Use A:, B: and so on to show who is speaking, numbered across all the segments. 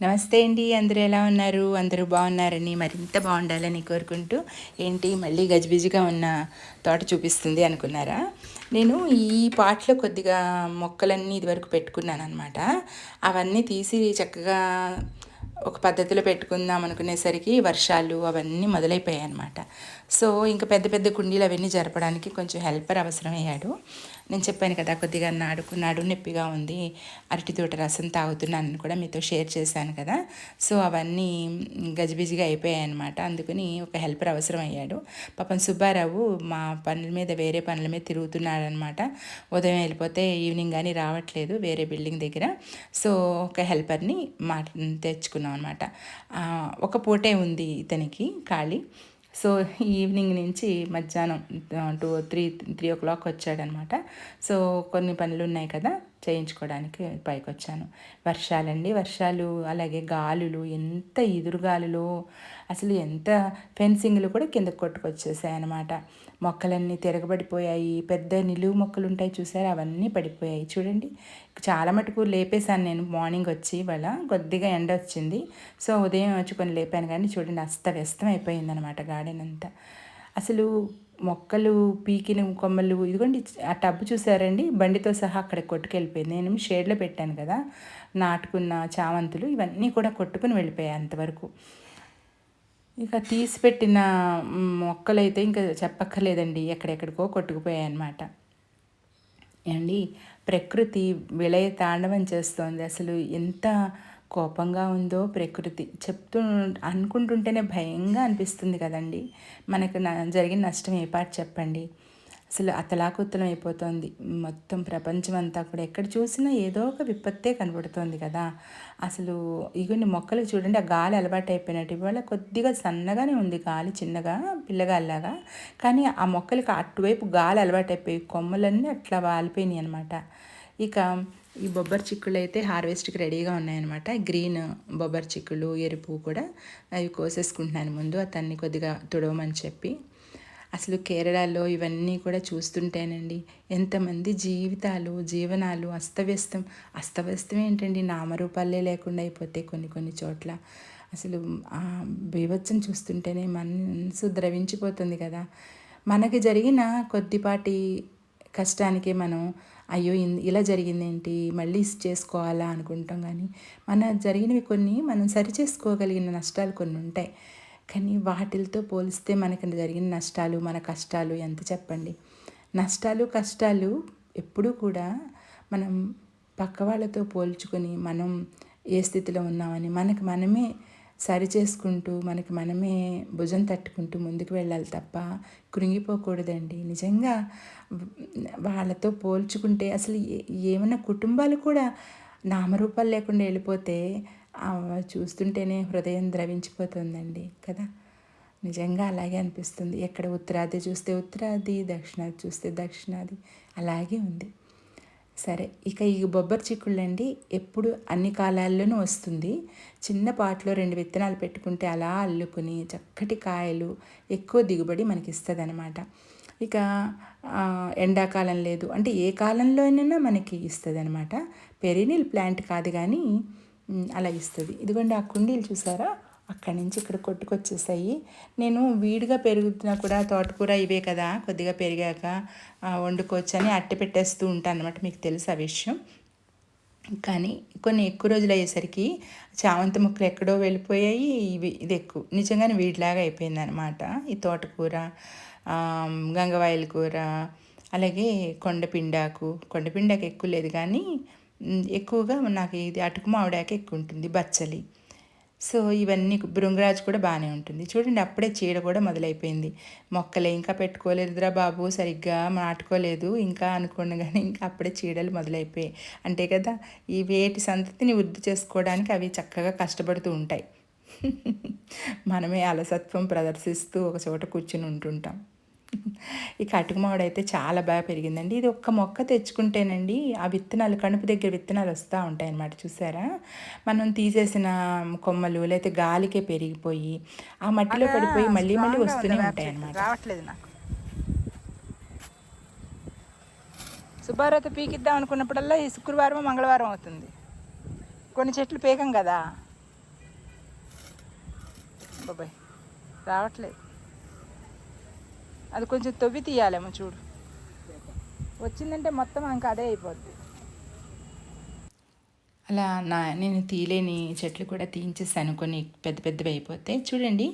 A: నమస్తే అండి అందరూ ఎలా ఉన్నారు? అందరూ బాగున్నారని మరింత బాగుండాలని కోరుకుంటూ ఏంటి మళ్ళీ గజిబిజిగా ఉన్న తోట చూపిస్తుంది అనుకున్నారా? నేను ఈ పాట్లో కొద్దిగా మొక్కలన్నీ ఇదివరకు పెట్టుకున్నాను అనమాట అవన్నీ తీసి చక్కగా ఒక పద్ధతిలో పెట్టుకుందాం అనుకునేసరికి వర్షాలు అవన్నీ మొదలైపోయాయి అనమాట సో ఇంకా పెద్ద పెద్ద కుండీలు అవన్నీ జరపడానికి కొంచెం హెల్పర్ అవసరమయ్యాడు. నేను చెప్పాను కదా కొద్దిగా నాడుకు నడు నొప్పిగా ఉంది అరటి తోట రసం తాగుతున్నానని కూడా మీతో షేర్ చేశాను కదా. సో అవన్నీ గజిబిజిగా అయిపోయాయి అనమాట అందుకని ఒక హెల్పర్ అవసరం అయ్యాడు పాపం సుబ్బారావు మా పనుల మీద వేరే పనుల మీద తిరుగుతున్నాడనమాట ఉదయం వెళ్ళిపోతే ఈవినింగ్ కానీ రావట్లేదు వేరే బిల్డింగ్ దగ్గర. సో ఒక హెల్పర్ని మా తెచ్చుకున్నాం అనమాట ఒక పూటే ఉంది ఇతనికి ఖాళీ. సో ఈవినింగ్ నుంచి మధ్యాహ్నం two three three o'clock వచ్చాడనమాట. సో కొన్ని పనులు ఉన్నాయి కదా చేయించుకోవడానికి పైకి వచ్చాను వర్షాలండి. వర్షాలు అలాగే గాలులు ఎంత ఎదురుగాలులు అసలు ఎంత ఫెన్సింగ్లు కూడా కిందకు కొట్టుకొచ్చేసాయి అనమాట మొక్కలన్నీ తిరగబడిపోయాయి పెద్ద నిలువు మొక్కలు ఉంటాయి చూసారు? అవన్నీ పడిపోయాయి. చూడండి చాలా మటుకు లేపేశాను నేను మార్నింగ్ వచ్చి ఇవాళ. కొద్దిగా ఎండ వచ్చింది. సో ఉదయం వచ్చి కొన్ని లేపాను కానీ చూడండి అస్తవ్యస్తం అయిపోయింది అనమాట గార్డెన్ అంతా. అసలు మొక్కలు పీకిన కొమ్మలు ఇదిగోండి ఆ టబ్బు చూసారండి? బండితో సహా అక్కడ కొట్టుకెళ్ళిపోయింది. నేను షేడ్లో పెట్టాను కదా నాటుకున్న చామంతులు ఇవన్నీ కూడా కొట్టుకుని వెళ్ళిపోయాయి అంతవరకు. ఇక తీసి పెట్టిన మొక్కలైతే ఇంకా చెప్పక్కర్లేదండి. ఎక్కడెక్కడికో కొట్టుకుపోయాయి అన్నమాట ఏమండి? ప్రకృతి విలయ తాండవం చేస్తోంది. అసలు ఎంత కోపంగా ఉందో ప్రకృతి. చెప్తూ అనుకుంటుంటేనే భయంగా అనిపిస్తుంది కదండి. మనకు జరిగిన నష్టం ఏ చెప్పండి. అసలు అతలాకుతలం అయిపోతుంది. మొత్తం ప్రపంచం అంతా కూడా ఎక్కడ చూసినా ఏదో ఒక విపత్తే కనబడుతోంది కదా. అసలు ఇగోండి మొక్కలు చూడండి ఆ గాలి అలవాటు అయిపోయినట్టు. ఇవాళ కొద్దిగా సన్నగానే ఉంది గాలి చిన్నగా పిల్లగాల్లాగా కానీ ఆ మొక్కలకి అటువైపు గాలి అలవాటు అయిపోయి కొమ్మలన్నీ అట్లా వాలిపోయినాయి అనమాట ఇక ఈ బొబ్బరి చిక్కులు అయితే హార్వెస్ట్కి రెడీగా ఉన్నాయన్నమాట. గ్రీన్ బొబ్బరి చిక్కులు ఎరుపు కూడా అవి కోసేసుకుంటున్నాను. ముందు అతన్ని కొద్దిగా తుడవమని చెప్పి అసలు కేరళలో ఇవన్నీ కూడా చూస్తుంటేనండి. ఎంతమంది జీవితాలు జీవనాలు అస్తవ్యస్తం అస్తవ్యస్తం ఏంటండి? నామరూపాలే లేకుండా అయిపోతే కొన్ని కొన్ని చోట్ల. అసలు ఆ బీభత్సం చూస్తుంటేనే మనసు ద్రవించిపోతుంది కదా. మనకి జరిగిన కొద్దిపాటి కష్టానికి మనం అయ్యో ఇలా జరిగిందేంటి? మళ్ళీ చేసుకోవాలా అనుకుంటాం కానీ మన జరిగినవి కొన్ని మనం సరి చేసుకోగలిగిన నష్టాలు కొన్ని ఉంటాయి. కానీ వాటితో పోలిస్తే మనకి జరిగిన నష్టాలు మన కష్టాలు ఎంత చెప్పండి? నష్టాలు కష్టాలు ఎప్పుడూ కూడా మనం పక్క వాళ్ళతో పోల్చుకొని మనం ఏ స్థితిలో ఉన్నామని మనకు మనమే సరి చేసుకుంటూ మనకి మనమే భుజం తట్టుకుంటూ ముందుకు వెళ్ళాలి తప్ప కృంగిపోకూడదండి. నిజంగా వాళ్ళతో పోల్చుకుంటే అసలు ఏమైనా కుటుంబాలు కూడా నామరూపాలు లేకుండా వెళ్ళిపోతే చూస్తుంటేనే హృదయం ద్రవించిపోతుందండి కదా? నిజంగా అలాగే అనిపిస్తుంది. ఎక్కడ ఉత్తరాది చూస్తే ఉత్తరాది దక్షిణాది చూస్తే దక్షిణాది అలాగే ఉంది. సరే ఇక ఈ బొబ్బరి చిక్కుళ్ళండి ఎప్పుడు అన్ని కాలాల్లోనూ వస్తుంది. చిన్న పాటలో రెండు విత్తనాలు పెట్టుకుంటే అలా అల్లుకుని చక్కటి కాయలు ఎక్కువ దిగుబడి మనకి ఇస్తుంది అనమాట ఇక ఎండాకాలం లేదు. అంటే ఏ కాలంలోనైనా మనకి ఇస్తుంది అనమాట పెరినిల్ ప్లాంట్ కాదు కానీ అలా ఇస్తుంది. ఇదిగోండి ఆ కుండీలు చూసారా? అక్కడి నుంచి ఇక్కడ కొట్టుకొచ్చేసాయి. నేను వీడిగా పెరుగుతున్నా కూడా తోటకూర ఇవే కదా కొద్దిగా పెరిగాక వండుకోవచ్చని అట్టి పెట్టేస్తూ ఉంటాను అనమాట మీకు తెలుసు ఆ విషయం. కానీ కొన్ని ఎక్కువ రోజులు అయ్యేసరికి చామంతి ముక్కలు ఎక్కడో వెళ్ళిపోయాయి. ఇవి ఇది ఎక్కువ. నిజంగానే వీడిలాగా అయిపోయింది అనమాట ఈ తోటకూర గంగవాయల కూర అలాగే కొండపిండాకు. కొండపిండాకు ఎక్కువ లేదు కానీ ఎక్కువగా నాకు ఇది అటుకు మామిడాక ఎక్కువ ఉంటుంది బచ్చలి. సో ఇవన్నీ భృంగరాజు కూడా బాగానే ఉంటుంది. చూడండి అప్పుడే చీడ కూడా మొదలైపోయింది. మొక్కలే ఇంకా పెట్టుకోలేదురా బాబు సరిగ్గా నాటుకోలేదు. ఇంకా అనుకోండి కానీ ఇంకా అప్పుడే చీడలు మొదలైపోయాయి. అంటే కదా? ఈ వేటి సంతతిని వృద్ధి చేసుకోవడానికి అవి చక్కగా కష్టపడుతూ ఉంటాయి. మనమే అలసత్వం ప్రదర్శిస్తూ ఒక చోట కూర్చుని ఉంటుంటాం. ఈ కటుకు మామిడి అయితే చాలా బాగా పెరిగిందండి. ఇది ఒక్క మొక్క తెచ్చుకుంటేనండి ఆ విత్తనాలు కణుపు దగ్గర విత్తనాలు వస్తూ ఉంటాయి అన్నమాట. చూసారా? మనం తీసేసిన కొమ్మలు లేకపోతే గాలికే పెరిగిపోయి ఆ మట్టిలో పడిపోయి మళ్ళీ మళ్ళీ వస్తూనే ఉంటాయి అన్నమాట. రావట్లేదు నాకు. సుబ్బారావుతో పీకిద్దాం అనుకున్నప్పుడల్లా ఈ శుక్రవారం మంగళవారం అవుతుంది. కొన్ని చెట్లు పీకం కదా. బాబాయ్ రావట్లేదు. అది కొంచెం తవ్వి తీయాలేమో చూడు. వచ్చిందంటే మొత్తం ఇంకా అదే అయిపోద్ది. అలా నా నేను తీలేని చెట్లు కూడా తీయించేసాను. కొన్ని పెద్ద పెద్దవి అయిపోతే చూడండి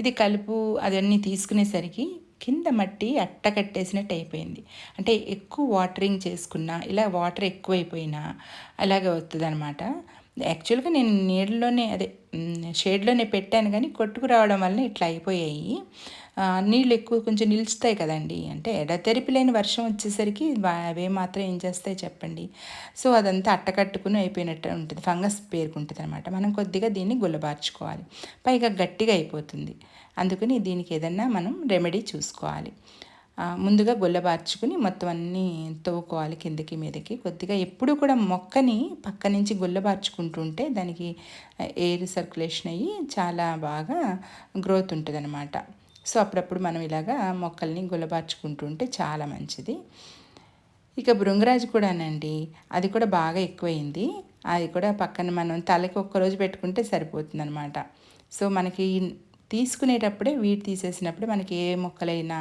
A: ఇది కలుపు అదన్నీ తీసుకునేసరికి కింద మట్టి అట్ట కట్టేసినట్టు అయిపోయింది. అంటే ఎక్కువ వాటరింగ్ చేసుకున్నా ఇలా వాటర్ ఎక్కువైపోయినా అలాగే వస్తుంది అనమాట యాక్చువల్గా నేను నీళ్ళలోనే అదే షేడ్లోనే పెట్టాను కానీ కొట్టుకు రావడం వల్ల ఇట్లా అయిపోయాయి. నీళ్ళు ఎక్కువ కొంచెం నిలుస్తాయి కదండి. అంటే ఎడతెరిపి లేని వర్షం వచ్చేసరికి అవే మాత్రం ఏం చేస్తాయి చెప్పండి. సో అదంతా అట్టకట్టుకుని అయిపోయినట్టు ఉంటుంది. ఫంగస్ పేరుకుంటుంది అనమాట మనం కొద్దిగా దీన్ని గుల్లబార్చుకోవాలి. పైగా గట్టిగా అయిపోతుంది. అందుకని దీనికి ఏదన్నా మనం రెమెడీ చూసుకోవాలి. ముందుగా గుల్లబార్చుకుని మొత్తం అన్నీ తవ్వుకోవాలి కిందకి మీదకి. కొద్దిగా ఎప్పుడు కూడా మొక్కని పక్క నుంచి గుల్లబార్చుకుంటుంటే దానికి ఎయిర్ సర్క్యులేషన్ అయ్యి చాలా బాగా గ్రోత్ ఉంటుంది అనమాట సో అప్పుడప్పుడు మనం ఇలాగా మొక్కల్ని గులబార్చుకుంటుంటే చాలా మంచిది. ఇక భృంగరాజు కూడానండి అది కూడా బాగా ఎక్కువైంది. అది కూడా పక్కన మనం తలకి ఒక్కరోజు పెట్టుకుంటే సరిపోతుంది అనమాట సో మనకి తీసుకునేటప్పుడే వీటి తీసేసినప్పుడు మనకి ఏ మొక్కలైనా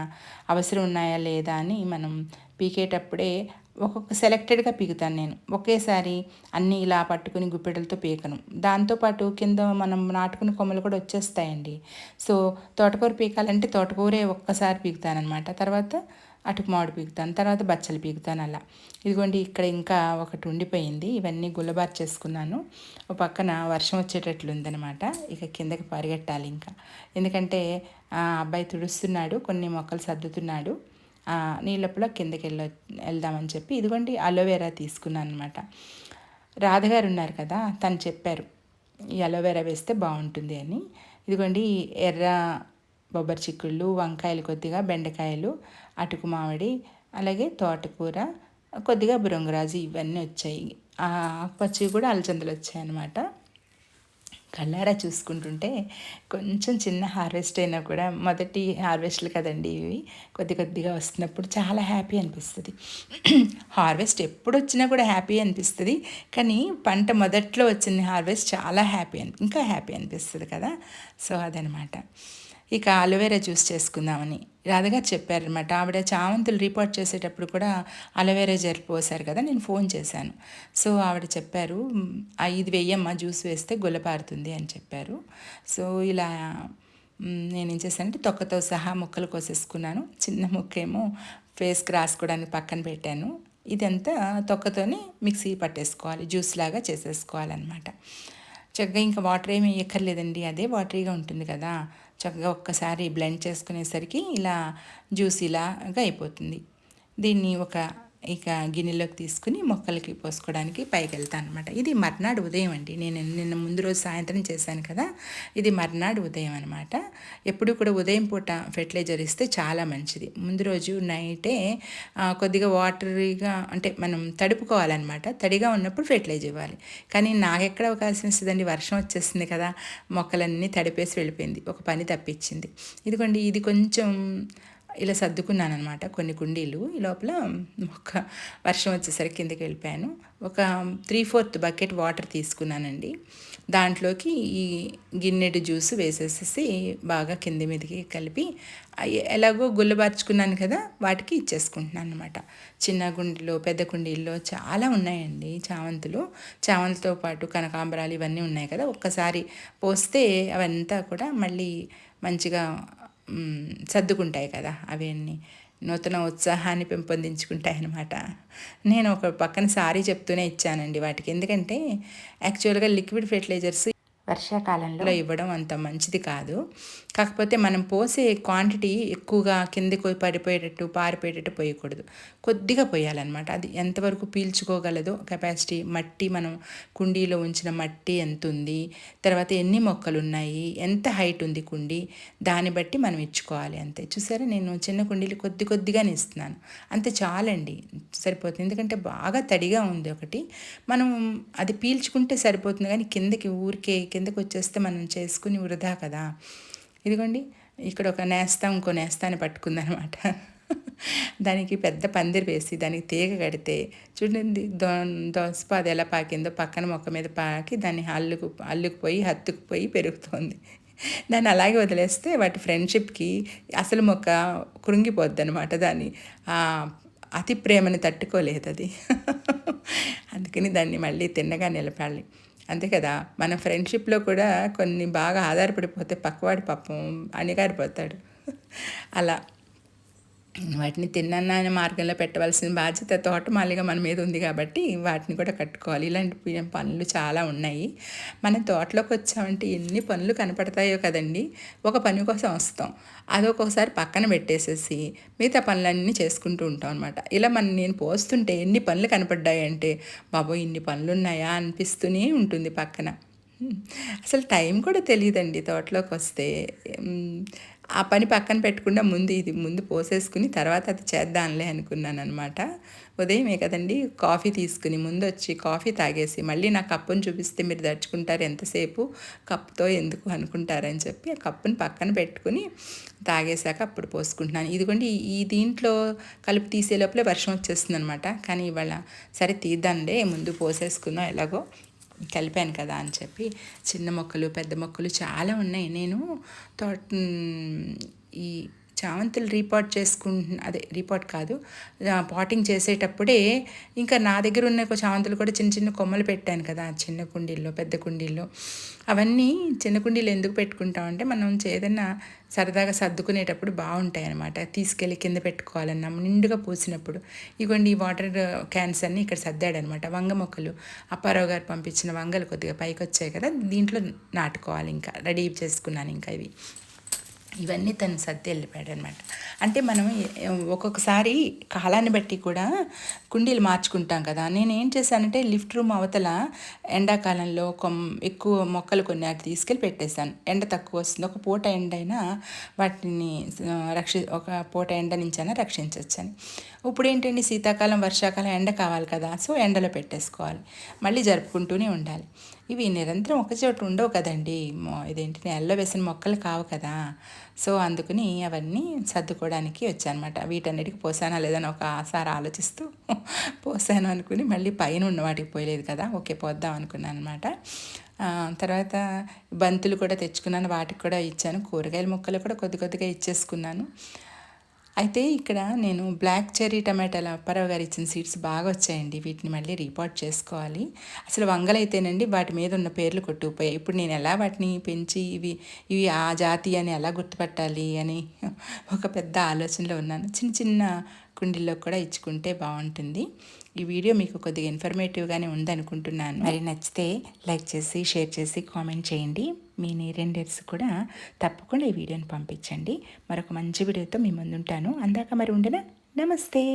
A: అవసరం ఉన్నాయా లేదా అని మనం పీకేటప్పుడే ఒక్కొక్క సెలెక్టెడ్గా పీకుతాను నేను. ఒకేసారి అన్నీ ఇలా పట్టుకుని గుప్పెడలతో పీకను. దాంతోపాటు కింద మనం నాటుకుని కొమ్మలు కూడా వచ్చేస్తాయండి. సో తోటకూర పీకాలంటే తోటకూరే ఒక్కసారి పీకుతానమాట తర్వాత అటుకు మామిడి పీకుతాను. తర్వాత బచ్చలు పీకుతాను అలా. ఇదిగోండి ఇక్కడ ఇంకా ఒకటి ఉండిపోయింది. ఇవన్నీ గుల్లబార్ చేసుకున్నాను. ఒక పక్కన వర్షం వచ్చేటట్లు ఉందనమాట ఇక కిందకి పరిగెట్టాలి ఇంకా. ఎందుకంటే ఆ అబ్బాయి తుడుస్తున్నాడు కొన్ని మొక్కలు సర్దుతున్నాడు. నీళ్ళప్పుల కిందకి వెళ్ళ వెళ్దామని చెప్పి ఇదిగోండి అలోవెరా తీసుకున్నాను అనమాట రాధగారు ఉన్నారు కదా తను చెప్పారు ఈ అలోవెరా వేస్తే బాగుంటుంది అని. ఇదిగోండి ఎర్ర బొబ్బరి చిక్కుళ్ళు వంకాయలు కొద్దిగా బెండకాయలు అటుకు మామిడి అలాగే తోటకూర కొద్దిగా బృంగరాజు ఇవన్నీ వచ్చాయి. పచ్చివి కూడా అలచందలు వచ్చాయి అన్నమాట కళ్ళారా చూసుకుంటుంటే కొంచెం చిన్న హార్వెస్ట్ అయినా కూడా మొదటి హార్వెస్ట్లు కదండి ఇవి. కొద్ది కొద్దిగా వస్తున్నప్పుడు చాలా హ్యాపీ అనిపిస్తుంది. హార్వెస్ట్ ఎప్పుడు వచ్చినా కూడా హ్యాపీ అనిపిస్తుంది. కానీ పంట మొదట్లో వచ్చిన హార్వెస్ట్ చాలా హ్యాపీ అని ఇంకా హ్యాపీ అనిపిస్తుంది కదా. సో అదనమాట. ఇక అలోవేరా జ్యూస్ చేసుకుందామని. రాధగారు చెప్పారనమాట ఆవిడ చామంతులు రిపోర్ట్ చేసేటప్పుడు కూడా అలోవేరా జెల్ పోసారు కదా నేను ఫోన్ చేశాను. సో ఆవిడ చెప్పారు ఇది వెయ్యమ్మ జ్యూస్ వేస్తే గుల్లపారుతుంది అని చెప్పారు. సో ఇలా నేను ఏం చేశానంటే తొక్కతో సహా ముక్కలు కోసేసుకున్నాను. చిన్న ముక్క ఏమో ఫేస్కి రాసుకోవడానికి పక్కన పెట్టాను. ఇదంతా తొక్కతోనే మిక్సీ పట్టేసుకోవాలి జ్యూస్ లాగా చేసేసుకోవాలన్నమాట. చక్కగా ఇంకా వాటర్ ఏమి ఎక్కర్లేదండి అదే వాటరీగా ఉంటుంది కదా. చక్కగా ఒక్కసారి బ్లెండ్ చేసుకునేసరికి ఇలా జ్యూసీలాగా అయిపోతుంది. దీన్ని ఒక ఇక గిన్నెలోకి తీసుకుని మొక్కలకి పోసుకోవడానికి పైకి వెళ్తాను అనమాట ఇది మర్నాడు ఉదయం అండి. నేను నిన్న ముందు రోజు సాయంత్రం చేశాను కదా ఇది మర్నాడు ఉదయం అనమాట ఎప్పుడు కూడా ఉదయం పూట ఫెర్టిలైజర్ ఇస్తే చాలా మంచిది. ముందు రోజు నైటే కొద్దిగా వాటరీగా అంటే మనం తడుపుకోవాలన్నమాట. తడిగా ఉన్నప్పుడు ఫెర్టిలైజర్ ఇవ్వాలి. కానీ నాకెక్కడ అవకాశం ఇస్తుందండి? వర్షం వచ్చేస్తుంది కదా మొక్కలన్నీ తడిపేసి వెళ్ళిపోయింది. ఒక పని తప్పించింది. ఇదిగోండి ఇది కొంచెం ఇలా సర్దుకున్నాను అనమాట కొన్ని కుండీలు. ఈ లోపల ఒక వర్షం వచ్చేసరికి కిందకి వెళ్ళిపోయాను. ఒక త్రీ ఫోర్త్ బకెట్ వాటర్ తీసుకున్నానండి. దాంట్లోకి ఈ గిన్నెడు జ్యూస్ వేసేసేసి బాగా కింది మీదకి కలిపి ఎలాగో గుల్లబార్చుకున్నాను కదా వాటికి ఇచ్చేసుకుంటున్నాను అనమాట చిన్న గుండెలో పెద్ద కుండీల్లో చాలా ఉన్నాయండి చామంతులు. చామంతితో పాటు కనకాంబరాలు ఇవన్నీ ఉన్నాయి కదా ఒక్కసారి పోస్తే అవంతా కూడా మళ్ళీ మంచిగా సర్దుకుంటాయి కదా అవన్నీ. నూతన ఉత్సాహాన్ని పెంపొందించుకుంటాయి అన్నమాట. నేను ఒక పక్కన సారీ చెప్తూనే ఇచ్చానండి వాటికి. ఎందుకంటే యాక్చువల్గా లిక్విడ్ ఫెర్టిలైజర్స్ వర్షాకాలంలో. ఇవ్వడం అంత మంచిది కాదు. కాకపోతే మనం పోసే క్వాంటిటీ ఎక్కువగా కిందకి పడిపోయేటట్టు పారిపోయేటట్టు పోయకూడదు. కొద్దిగా పోయాలన్నమాట. అది ఎంతవరకు పీల్చుకోగలదో కెపాసిటీ మట్టి మనం కుండీలో ఉంచిన మట్టి ఎంత ఉంది తర్వాత ఎన్ని మొక్కలు ఉన్నాయి ఎంత హైట్ ఉంది కుండీ దాన్ని బట్టి మనం ఇచ్చుకోవాలి అంతే. చూసారా? నేను చిన్న కుండీలు కొద్ది కొద్దిగానే ఇస్తున్నాను అంతే చాలండి. సరిపోతుంది. ఎందుకంటే బాగా తడిగా ఉంది ఒకటి. మనం అది పీల్చుకుంటే సరిపోతుంది. కానీ కిందకి ఊరికే కిందకు వచ్చేస్తే మనం చేసుకుని వృధా కదా. ఇదిగోండి ఇక్కడ ఒక నేస్తా ఇంకో నేస్తాన్ని పట్టుకుందనమాట. దానికి పెద్ద పందిరి వేసి దానికి తీగ కడితే చూడండి దో దోసప అది ఎలా పాకిందో పక్కన మొక్క మీద పాకి దాన్ని అల్లుకు అల్లుకుపోయి హత్తుకుపోయి పెరుగుతోంది. దాన్ని అలాగే వదిలేస్తే వాటి ఫ్రెండ్షిప్కి అసలు మొక్క కృంగిపోద్ది అనమాట దాన్ని. ఆ అతి ప్రేమని తట్టుకోలేదు అది. అందుకని దాన్ని మళ్ళీ తిన్నగా నిలపాలి. అంతే కదా? మన ఫ్రెండ్షిప్లో కూడా కొన్ని బాగా ఆధారపడిపోతే పక్కవాడి పాపం అణిగారిపోతాడు. అలా. వాటిని తిన్నన్న అనే మార్గంలో పెట్టవలసిన బాధ్యత తోటమాలిగా మన మీద ఉంది కాబట్టి వాటిని కూడా కట్టుకోవాలి. ఇలాంటి పనులు చాలా ఉన్నాయి. మన తోటలోకి వచ్చామంటే ఎన్ని పనులు కనపడతాయో కదండి. ఒక పని కోసం వస్తాం. అదొకసారి పక్కన పెట్టేసేసి మిగతా పనులన్నీ చేసుకుంటూ ఉంటాం అనమాట ఇలా మన నేను పోస్తుంటే ఎన్ని పనులు కనపడ్డాయంటే బాబో ఇన్ని పనులు ఉన్నాయా అనిపిస్తూనే ఉంటుంది పక్కన. అసలు టైం కూడా తెలియదండి తోటలోకి వస్తే. ఆ పని పక్కన పెట్టకుండా ముందు ఇది ముందు పోసేసుకుని తర్వాత అది చేద్దాంలే అనుకున్నాను అనమాట ఉదయమే కదండి? కాఫీ తీసుకుని ముందు వచ్చి కాఫీ తాగేసి మళ్ళీ నా కప్పును చూపిస్తే మీరు దడుచుకుంటారు ఎంతసేపు? కప్పుతో ఎందుకు అనుకుంటారని చెప్పి ఆ కప్పుని పక్కన పెట్టుకుని తాగేశాక అప్పుడు పోసుకుంటున్నాను. ఇదిగోండి ఈ- దీంట్లో కలుపు తీసే లోపలే వర్షం వచ్చేస్తుంది అనమాట కానీ ఇవాళ సరే తీద్దాంలే ముందు పోసేసుకుందాం ఎలాగో. కలిపాను కదా అని చెప్పి చిన్న మొక్కలు పెద్ద మొక్కలు చాలా ఉన్నాయి. నేను తోట ఈ చామంతులు రీపాట్ చేసుకుంటు అదే రీపాట్ కాదు పాటింగ్ చేసేటప్పుడే ఇంకా నా దగ్గర ఉన్న చామంతులు కూడా చిన్న చిన్న కొమ్మలు పెట్టాను కదా చిన్న కుండీల్లో పెద్ద కుండీల్లో. అవన్నీ చిన్న కుండీలు ఎందుకు పెట్టుకుంటామంటే మనం ఏదైనా సరదాగా సర్దుకునేటప్పుడు బాగుంటాయి అనమాట తీసుకెళ్ళి కింద పెట్టుకోవాలన్నా నిండుగా పూసినప్పుడు. ఇగోండి ఈ వాటర్ క్యాన్స్ అన్నీ ఇక్కడ సర్దాడనమాట వంగ మొక్కలు అప్పారావు గారు పంపించిన వంగలు కొద్దిగా పైకి వచ్చాయి కదా దీంట్లో నాటుకోవాలి ఇంకా. రెడీ చేసుకున్నాను ఇంకా ఇవి. ఇవన్నీ తను సర్ది వెళ్ళిపోయాడు అనమాట అంటే మనం ఒక్కొక్కసారి కాలాన్ని బట్టి కూడా కుండీలు మార్చుకుంటాం కదా. నేను ఏం చేశానంటే లిఫ్ట్ రూమ్ అవతల ఎండాకాలంలో కొం ఎక్కువ మొక్కలు కొన్ని అటు తీసుకెళ్ళి పెట్టేశాను. ఎండ తక్కువ వస్తుంది. ఒక పూట ఎండ అయినా వాటిని రక్షి ఒక పూట ఎండ నుంచైనా రక్షించవచ్చని ఇప్పుడు ఏంటండి శీతాకాలం వర్షాకాలం ఎండ కావాలి కదా. సో ఎండలో పెట్టేసుకోవాలి. మళ్ళీ జరుపుకుంటూనే ఉండాలి. ఇవి నిరంతరం ఒకచోట ఉండవు కదండి. మొ- ఇదేంటి నేలలో వేసిన మొక్కలు కావు కదా. సో అందుకని అవన్నీ సర్దుకోవడానికి వచ్చానమాట. వీటన్నిటికి పోసానా లేదని ఒకసారి ఆలోచిస్తూ పోసాను అనుకుని మళ్ళీ పైన ఉన్న వాటికి పోయలేదు కదా. ఓకే పోద్దాం అనుకున్నాను అనమాట తర్వాత బంతులు కూడా తెచ్చుకున్నాను వాటికి కూడా ఇచ్చాను. కూరగాయల మొక్కలు కూడా కొద్ది కొద్దిగా ఇచ్చేసుకున్నాను. అయితే ఇక్కడ నేను బ్లాక్ చెర్రీ టమాటాల అప్పారావు గారు ఇచ్చిన సీడ్స్ బాగా వచ్చాయండి. వీటిని మళ్ళీ రిపోర్ట్ చేసుకోవాలి. అసలు వంగలైతేనండి వాటి మీద ఉన్న పేర్లు కొట్టుకుపోయాయి. ఇప్పుడు నేను ఎలా వాటిని పెంచి ఇవి ఇవి ఆ జాతి అని ఎలా గుర్తుపట్టాలి అని ఒక పెద్ద ఆలోచనలో ఉన్నాను. చిన్న చిన్న కుండీల్లో కూడా ఇచ్చుకుంటే బాగుంటుంది. ఈ వీడియో మీకు కొద్దిగా ఇన్ఫర్మేటివ్గానే ఉందనుకుంటున్నాను. మరి నచ్చితే లైక్ చేసి షేర్ చేసి కామెంట్ చేయండి. మీ నేరెండర్స్ కూడా తప్పకుండా ఈ వీడియోని పంపించండి. మరొక మంచి వీడియోతో మీ ముందుంటాను. అందాక మరి ఉండనా? నమస్తే.